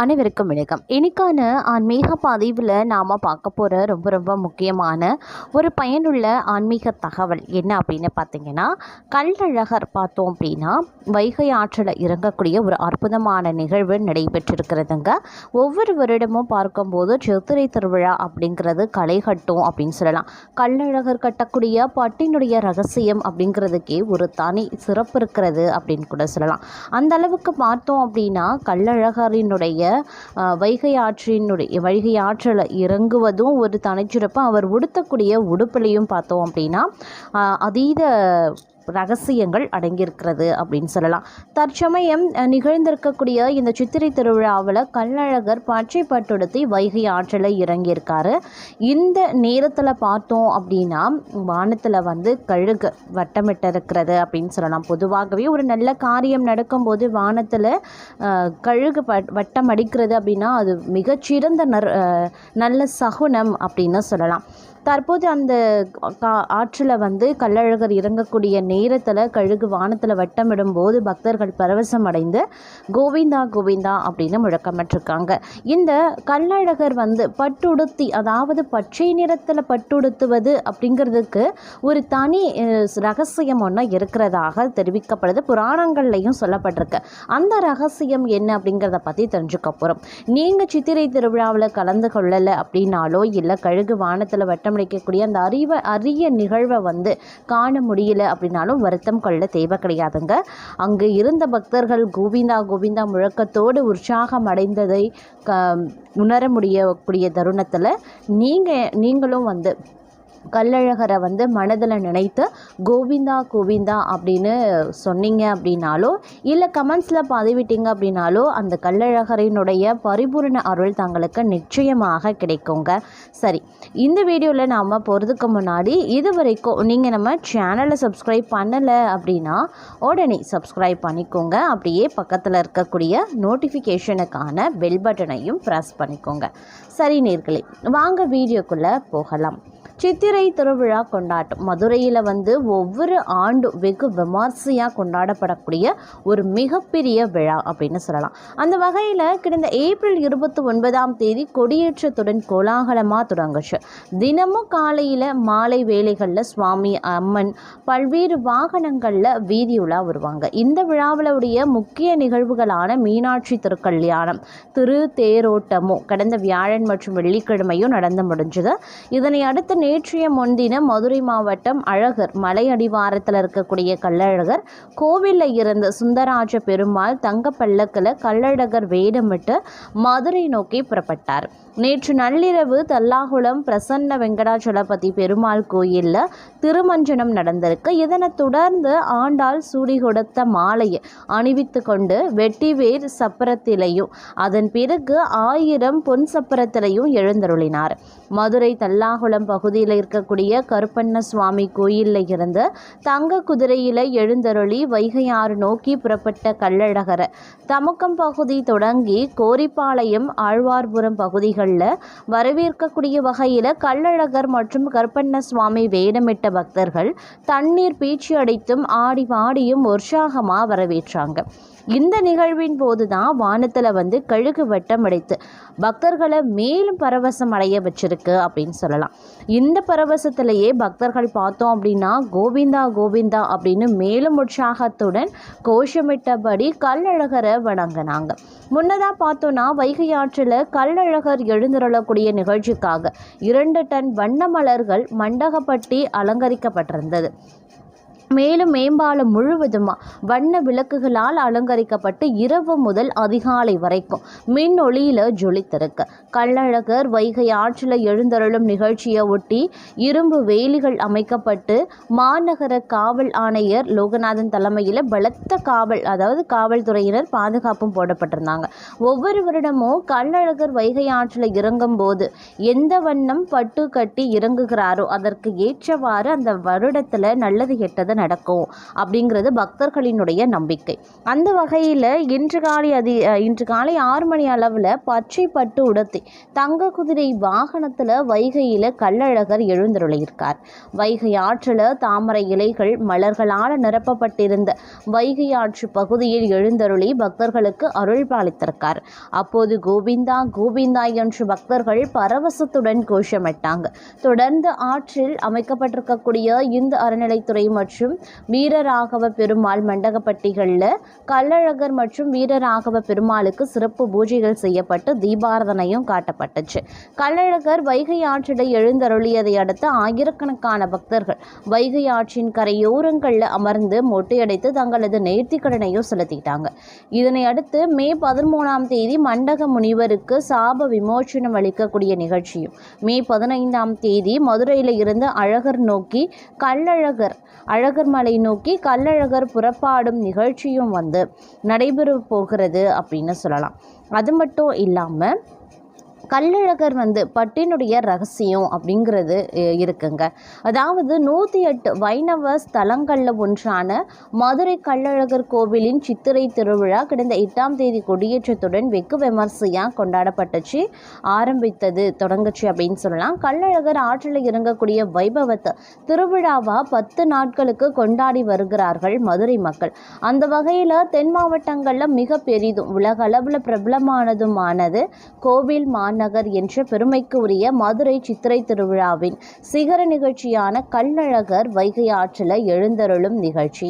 அனைவருக்கும் வணக்கம். இன்னைக்கான ஆன்மீக பதிவில் நாம் பார்க்க போகிற ரொம்ப ரொம்ப முக்கியமான ஒரு பயனுள்ள ஆன்மீக தகவல் என்ன அப்படின்னு பார்த்தீங்கன்னா கல்லழகர் பார்த்தோம் அப்படின்னா வைகை ஆற்றில் இறங்கக்கூடிய ஒரு அற்புதமான நிகழ்வு நடைபெற்றிருக்கிறதுங்க. ஒவ்வொரு வருடமும் பார்க்கும்போது சித்திரை திருவிழா அப்படிங்கிறது களை கட்டும் அப்படின்னு சொல்லலாம். கல்லழகர் கட்டக்கூடிய பட்டினுடைய ரகசியம் அப்படிங்கிறதுக்கே ஒரு தனி சிறப்பு இருக்கிறது அப்படின்னு கூட சொல்லலாம். அந்த அளவுக்கு பார்த்தோம் அப்படின்னா கள்ளழகரினுடைய வைகை ஆற்றினுடைய வைகை ஆற்றில் இறங்குவதும் ஒரு தனிச்சிறப்பு. அவர் உடுத்தக்கூடிய உடுப்புலையும் பார்த்தோம் அப்படின்னா அதீத ரகசியங்கள் அடங்கியிருக்கிறது அப்படின்னு சொல்லலாம். தற்சமயம் நிகழ்ந்திருக்கக்கூடிய இந்த சித்திரை திருவிழாவில் கள்ளழகர் பச்சை பட்டுடுத்தி வைகை ஆற்றில் இறங்கியிருக்காரு. இந்த நேரத்தில் பார்த்தோம் அப்படின்னா வானத்தில் வந்து கழுகு வட்டமிட்டு இருக்கிறது அப்படின்னு சொல்லலாம். பொதுவாகவே ஒரு நல்ல காரியம் நடக்கும்போது வானத்தில் கழுகு வட்டம் அடிக்கிறது அப்படின்னா அது மிகச்சிறந்த நர் நல்ல சகுனம் அப்படின்னு சொல்லலாம். தற்போது அந்த கா ஆற்றில் வந்து கள்ளழகர் இறங்கக்கூடிய நேரத்தில் கழுகு வானத்தில் வட்டமிடும் போது பக்தர்கள் பரவசம் அடைந்து கோவிந்தா கோவிந்தா அப்படின்னு முழக்கமிட்டிருக்காங்க. இந்த கள்ளழகர் வந்து பட்டுடுத்தி அதாவது பச்சை நிறத்தில் பட்டுடுத்துவது அப்படிங்கிறதுக்கு ஒரு தனி ரகசியம் ஒன்று இருக்கிறதாக தெரிவிக்கப்படுது. புராணங்கள்லையும் சொல்லப்பட்டிருக்கு. அந்த ரகசியம் என்ன அப்படிங்கிறத பற்றி தெரிஞ்சுக்க போகிறோம் நீங்கள் சித்திரை திருவிழாவில் கலந்து கொள்ளலை அப்படின்னாலோ இல்லை கழுகு வானத்தில் வட்டம் வட்டமடிக்கக்கூடிய அந்த அறிவ அரிய நிகழ்வை வந்து காண முடியல அப்படின்னாலும் வருத்தம் கொள்ள தேவை கிடையாதுங்க. அங்கு இருந்த பக்தர்கள் கோவிந்தா கோவிந்தா முழக்கத்தோடு உற்சாகம் அடைந்ததை க உணர முடியக்கூடிய தருணத்தில் நீங்கள் நீங்களும் வந்து கள்ளழகரை வந்து மனதில் நினைத்து கோவிந்தா கோவிந்தா அப்படின்னு சொன்னீங்க அப்படின்னாலோ இல்லை கமெண்ட்ஸில் பதிவிட்டீங்க அப்படின்னாலோ அந்த கள்ளழகரினுடைய பரிபூரண அருள் தங்களுக்கு நிச்சயமாக கிடைக்குங்க. சரி இந்த வீடியோவில் நாம் போகிறதுக்கு முன்னாடி இது வரைக்கும் நீங்கள் நம்ம சேனலை சப்ஸ்கிரைப் பண்ணலை அப்படின்னா உடனே சப்ஸ்கிரைப் பண்ணிக்கோங்க. அப்படியே பக்கத்தில் இருக்கக்கூடிய நோட்டிஃபிகேஷனுக்கான பெல் பட்டனையும் ப்ரெஸ் பண்ணிக்கோங்க. சரி நேர்களே வாங்க வீடியோக்குள்ளே போகலாம். சித்திரை திருவிழா கொண்டாட்டம். மதுரையில் வந்து ஒவ்வொரு ஆண்டும் வெகு விமர்சையாக கொண்டாடப்படக்கூடிய ஒரு மிகப்பெரிய விழா அப்படின்னு சொல்லலாம். அந்த வகையில் கடந்த ஏப்ரல் இருபத்தி ஒன்பதாம் தேதி கொடியேற்றத்துடன் கோலாகலமாக தொடங்குச்சு. தினமும் காலையில் மாலை வேளைகளில் சுவாமி அம்மன் பல்வேறு வாகனங்களில் வீதி உலா வருவாங்க. இந்த விழாவிலுடைய முக்கிய நிகழ்வுகளான மீனாட்சி திருக்கல்யாணம் திரு தேரோட்டமும் கடந்த வியாழன் மற்றும் வெள்ளிக்கிழமையும் நடந்து முடிஞ்சது. இதனை அடுத்து நேற்றைய முன்தினம் மதுரை மாவட்டம் அழகர் மலை அடிவாரத்தில் இருக்கக்கூடிய கள்ளழகர் கோவிலில் இருந்த சுந்தராஜ பெருமாள் தங்க பல்லக்கில் கள்ளழகர் வேடமிட்டு மதுரை நோக்கி புறப்பட்டார். நேற்று நள்ளிரவு தல்லாகுளம் பிரசன்ன வெங்கடாச்சலபதி பெருமாள் கோயிலில் திருமஞ்சனம் நடந்திருக்கு. இதனைத் தொடர்ந்து ஆண்டாள் சூடி கொடுத்த மாலையை அணிவித்து கொண்டு வெட்டிவேர் சப்பரத்திலையும் அதன் பிறகு ஆயிரம் பொன் சப்பரத்திலையும் எழுந்தருளினார். மதுரை தல்லாகுளம் பகுதியில் இருக்கக்கூடிய கருப்பண்ண சுவாமி கோயிலில் இருந்து தங்க குதிரையில் எழுந்தருளி வைகையாறு நோக்கி புறப்பட்ட கள்ளழகரை தமுக்கம் பகுதி தொடங்கி கோரிப்பாளையம் ஆழ்வார்புரம் பகுதிகளில் வரவேற்கக்கூடிய வகையில் கள்ளழகர் மற்றும் கருப்பண்ண சுவாமி வேடமிட்ட பக்தர்கள் தண்ணீர் பீச்சி அடித்தும் ஆடி பாடியும் உற்சாகமாக வரவேற்றாங்க. இந்த நிகழ்வின் போது தான் வானத்தில் வந்து கழுகு வட்டம் அடைத்து பக்தர்களை மேலும் பரவசம் அடைய வச்சிருக்கு அப்படின்னு சொல்லலாம். இந்த பரவசத்திலேயே பக்தர்கள் பார்த்தோம் அப்படின்னா கோவிந்தா கோவிந்தா அப்படின்னு மேலும் உற்சாகத்துடன் கோஷமிட்டபடி கல்லழகரை வணங்கினாங்க. முன்னதாக பார்த்தோன்னா வைகை ஆற்றில் கல்லழகர் எழுந்திரளக்கூடிய நிகழ்ச்சிக்காக இரண்டு டன் வண்ண மலர்கள் மண்டகப்பட்டி அலங்கரிக்கப்பட்டிருந்தது. மேலும் மேம்பாலம் முழுவதுமா வண்ண விளக்குகளால் அலங்கரிக்கப்பட்டு இரவு முதல் அதிகாலை வரைக்கும் மின் ஒளியில் ஜொலித்திருக்கு. கள்ளழகர் வைகை ஆற்றில் எழுந்தருளும் நிகழ்ச்சியை ஒட்டி இரும்பு வேலிகள் அமைக்கப்பட்டு மாநகர காவல் ஆணையர் லோகநாதன் தலைமையில் பலத்த காவல் அதாவது காவல்துறையினர் பாதுகாப்பும் போடப்பட்டிருந்தாங்க. ஒவ்வொரு வருடமும் கள்ளழகர் வைகை ஆற்றில் இறங்கும் போது எந்த வண்ணம் பட்டு கட்டி இறங்குகிறாரோ அதற்கு ஏற்றவாறு அந்த வருடத்தில் நல்லது கெட்டது நடக்கும் அப்படிங்கிறது பக்தர்களினுடைய நம்பிக்கை. அந்த வகையில் இன்று காலை அதி இன்று காலை ஆறு மணி அளவில் பச்சை பட்டு உடுத்தி தங்க குதிரை வாகனத்தில் வைகையில் கள்ளழகர் எழுந்தருளியிருக்கார். வைகை ஆற்றில் தாமரை இலைகள் மலர்களால் நிரப்பப்பட்டிருந்த வைகை ஆற்று பகுதியில் எழுந்தருளி பக்தர்களுக்கு அருள் பாலித்திருக்கார் அப்போது கோவிந்தா கோவிந்தா என்று பக்தர்கள் பரவசத்துடன் கோஷமிட்டாங்க. தொடர்ந்து ஆற்றில் அமைக்கப்பட்டிருக்கக்கூடிய இந்து அறநிலைத்துறை மற்றும் வீரராகவ பெருமாள் மண்டகப்பட்டிகளில் கள்ளழகர் மற்றும் வீரராகவ பெருமாளுக்கு சிறப்பு பூஜைகள் செய்யப்பட்டு தீபாரதனையும் காட்டப்பட்டுச்சு. கள்ளழகர் வைகை ஆற்றில் எழுந்தருளியதை அடுத்து ஆயிரக்கணக்கான பக்தர்கள் வைகை ஆற்றின் கரையோரங்களில் அமர்ந்து மொட்டையடைத்து தங்களது நேர்த்திக்கடனையும் செலுத்திட்டாங்க. இதனை அடுத்து மே பதிமூணாம் தேதி மண்டக முனிவருக்கு சாப விமோச்சனம் அளிக்கக்கூடிய நிகழ்ச்சியும் மே பதினைந்தாம் தேதி மதுரையில் இருந்து அழகர் நோக்கி கள்ளழகர் அழகர் மலை நோக்கி கள்ளழகர் புறப்பாடும் நிகழ்ச்சியும் வந்து நடைபெற போகிறது அப்படின்னு சொல்லலாம். அது மட்டும் இல்லாமல் கள்ளழகர் வந்து பட்டினுடைய ரகசியம் அப்படிங்கிறது இருக்குங்க. அதாவது நூற்றி எட்டு வைணவ ஸ்தலங்களில் ஒன்றான மதுரை கள்ளழகர் கோவிலின் சித்திரை திருவிழா கடந்த எட்டாம் தேதி கொடியேற்றத்துடன் வெகு விமர்சையாக கொண்டாடப்பட்டுச்சு ஆரம்பித்தது தொடங்குச்சு அப்படின்னு சொல்லலாம். கள்ளழகர் ஆற்றில் இறங்கக்கூடிய வைபவத்தை திருவிழாவாக பத்து நாட்களுக்கு கொண்டாடி வருகிறார்கள் மதுரை மக்கள். அந்த வகையில் தென் மாவட்டங்களில் மிக பெரிதும் உலக அளவில் பிரபலமானதுமானது கோவில் மா மாநகர் என்ற பெருமைக்கு உரிய மதுரை சித்திரை திருவிழாவின் சிகர நிகழ்ச்சியான கள்ளழகர் வைகை ஆற்றில் எழுந்தருளும் நிகழ்ச்சி.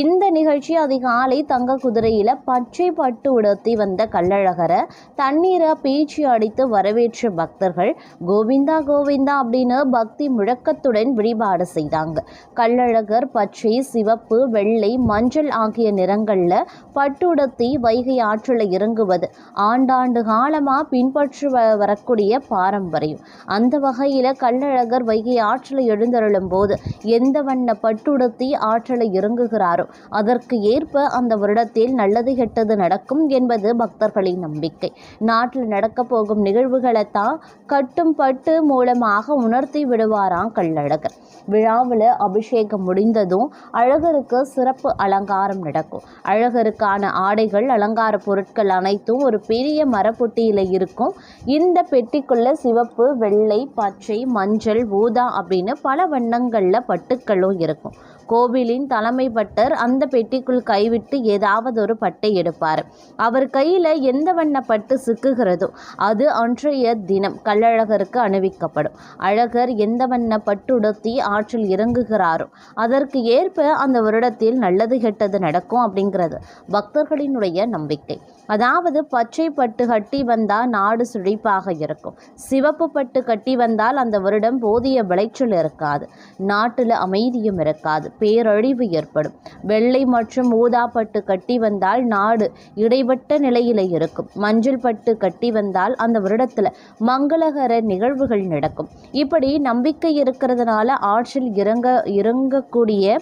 இந்த நிகழ்ச்சி அதிகாலை தங்க குதிரையில் பச்சை பட்டு உடுத்தி வந்த கள்ளழகரை தண்ணீரை பீச்சி அடித்து வரவேற்ற பக்தர்கள் கோவிந்தா கோவிந்தா அப்படின்னு பக்தி முழக்கத்துடன் வழிபாடு செய்தாங்க. கள்ளழகர் பச்சை சிவப்பு வெள்ளை மஞ்சள் ஆகிய நிறங்களில் பட்டுடுத்தி வைகை ஆற்றில் இறங்குவது ஆண்டாண்டு காலமாக பின்பற்று வ- வரக்கூடிய பாரம்பரியம். அந்த வகையில் கள்ளழகர் வைகை ஆற்றில் எழுந்தருளும் போது எந்த வண்ண பட்டுடுத்தி ஆற்றில் இறங்குகிறாரோ அதற்கு ஏற்ப அந்த வருடத்தில் நல்லது கெட்டது நடக்கும் என்பது பக்தர்களின் நம்பிக்கை. நாட்டில் நடக்கப் போகும் நிகழ்வுகளை தான் கட்டும் பட்டு மூலமாக உணர்த்தி விடுவாராம் கள்ளழகர். விழாவில் அபிஷேகம் முடிந்ததும் அழகருக்கு சிறப்பு அலங்காரம் நடக்கும். அழகருக்கான ஆடைகள் அலங்கார பொருட்கள் அனைத்தும் ஒரு பெரிய மரப்பொட்டியில் இருக்கும். இந்த பெட்டிக்குள்ள சிவப்பு வெள்ளை பச்சை மஞ்சள் ஊதா அப்படின்னு பல வண்ணங்களில் பட்டுக்களும் இருக்கும். கோவிலின் தலைமை பட்டர் அந்த பெட்டிக்குள் கைவிட்டு ஏதாவது ஒரு பட்டை எடுப்பார். அவர் கையில் எந்த வண்ண பட்டு சிக்குகிறதோ அது அன்றைய தினம் கள்ளழகருக்கு அணிவிக்கப்படும். அழகர் எந்த வண்ண பட்டுடுத்தி ஆற்றில் இறங்குகிறாரோ அதற்கு ஏற்ப அந்த வருடத்தில் நல்லது கெட்டது நடக்கும் அப்படிங்கிறது பக்தர்களினுடைய நம்பிக்கை. அதாவது பச்சை பட்டு கட்டி வந்தால் நாடு சுழிப்பாக இருக்கும். சிவப்பு பட்டு கட்டி வந்தால் அந்த வருடம் போதிய விளைச்சல் இருக்காது. நாட்டில் அமைதியும் இருக்காது. பேரழிவு ஏற்படும். வெள்ளை மற்றும் ஊதா பட்டு கட்டி வந்தால் நாடு இடைப்பட்ட நிலையில் இருக்கும். மஞ்சள் பட்டு கட்டி வந்தால் அந்த வருடத்தில் மங்களகர நிகழ்வுகள் நடக்கும். இப்படி நம்பிக்கை இருக்கிறதுனால ஆற்றில் இறங்க இறங்கக்கூடிய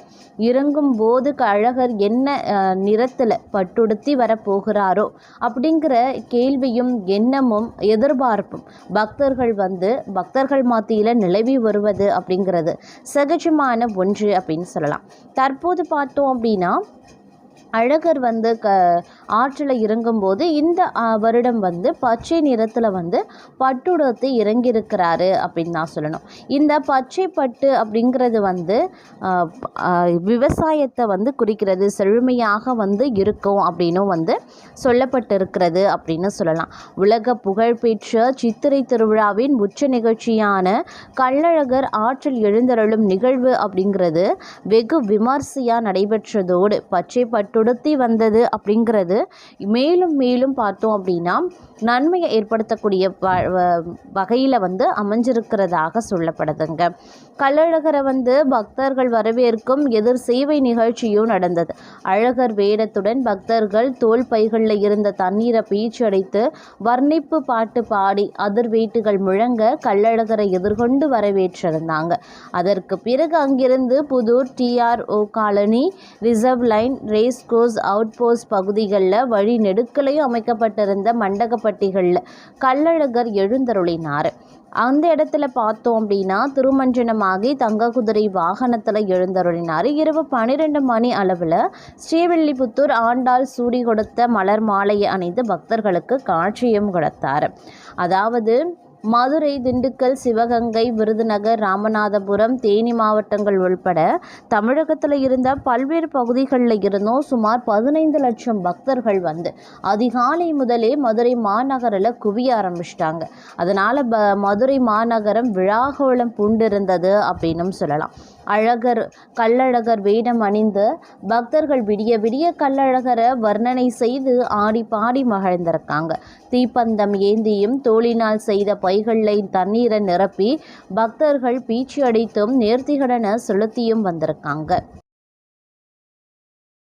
இறங்கும் போது அழகர் என்ன நிறத்தில் பட்டுடுத்தி வரப்போகிறாரோ அப்படிங்கிற கேள்வியும் எண்ணமும் எதிர்பார்ப்பும் பக்தர்கள் வந்து பக்தர்கள் மத்தியில் நிலவி வருவது அப்படிங்கிறது சகஜமான ஒன்று அப்படின்னு சொல்லலாம். தற்போது பார்த்தோம் அப்படின்னா அழகர் வந்து க ஆற்றில் இறங்கும்போது இந்த வருடம் வந்து பச்சை நிறத்தில் வந்து பட்டுடுத்தி இறங்கியிருக்கிறாரு அப்படின்னு நான் சொல்லணும். இந்த பச்சை பட்டு அப்படிங்கிறது வந்து விவசாயத்தை வந்து குறிக்கிறது செழுமையாக வந்து இருக்கும் அப்படின்னும் வந்து சொல்லப்பட்டிருக்கிறது அப்படின்னு சொல்லலாம். உலக புகழ்பெற்ற சித்திரை திருவிழாவின் உச்ச நிகழ்ச்சியான கள்ளழகர் ஆற்றில் எழுந்தருளும் நிகழ்வு அப்படிங்கிறது வெகு விமர்சையாக நடைபெற்றதோடு பச்சை பட்டுடுத்தி வந்தது அப்படிங்கிறது மேலும் மேலும் பார்த்தோம் அப்படின்னா நன்மையை ஏற்படுத்தக்கூடிய வகையில் வந்து அமைஞ்சிருக்கிறதாக சொல்லப்படுதுங்க. கள்ளழகரை வந்து பக்தர்கள் வரவேற்கும் எதிர் சேவை நிகழ்ச்சியும் நடந்தது. அழகர் வேடத்துடன் பக்தர்கள் தோல் பைகளில் இருந்த தண்ணீரை பீச்சு அடைத்து வர்ணிப்பு பாட்டு பாடி அதிர்வேட்டுகள் முழங்க கள்ளழகரை எதிர்கொண்டு வரவேற்றிருந்தாங்க. அதற்கு பிறகு அங்கிருந்து Pudur DRO colony reserve line race course out post பகுதிகளில் வழி நெடுக்கலையும் அமைக்கப்பட்டிருந்த மண்டகப்பட்டிகளில் கள்ளழகர் எழுந்தருளினார். அந்த இடத்துல பார்த்தோம் அப்படின்னா திருமஞ்சனமாகி தங்க குதிரை வாகனத்தில் எழுந்தருளினார். இரவு பன்னிரெண்டு மணி அளவில் ஸ்ரீவில்லிபுத்தூர் ஆண்டாள் சூடி கொடுத்த மலர் மாலையை அணிந்து பக்தர்களுக்கு காட்சியும் கொடுத்தார். அதாவது மதுரை திண்டுக்கல் சிவகங்கை விருதுநகர் ராமநாதபுரம் தேனி மாவட்டங்கள் உள்பட தமிழகத்தில் இருந்த பல்வேறு பகுதிகளில் இருந்தும் சுமார் பதினைந்து லட்சம் பக்தர்கள் வந்து அதிகாலை முதலே மதுரை மாநகரில் குவிய ஆரம்பிச்சிட்டாங்க. அதனால் ப மதுரை மாநகரம் விழாகோளம் பூண்டிருந்தது அப்படின்னும் சொல்லலாம். அழகர் கள்ளழகர் வேடம் அணிந்து பக்தர்கள் விடிய விடிய கள்ளழகரை வர்ணனை செய்து ஆடி பாடி மகிழ்ந்திருக்காங்க. தீப்பந்தம் ஏந்தியும் தோளினால் செய்த பைகளில் தண்ணீரை நிரப்பி பக்தர்கள் பீச்சி அடித்தும் நேர்த்திகடனை செலுத்தியும் வந்திருக்காங்க.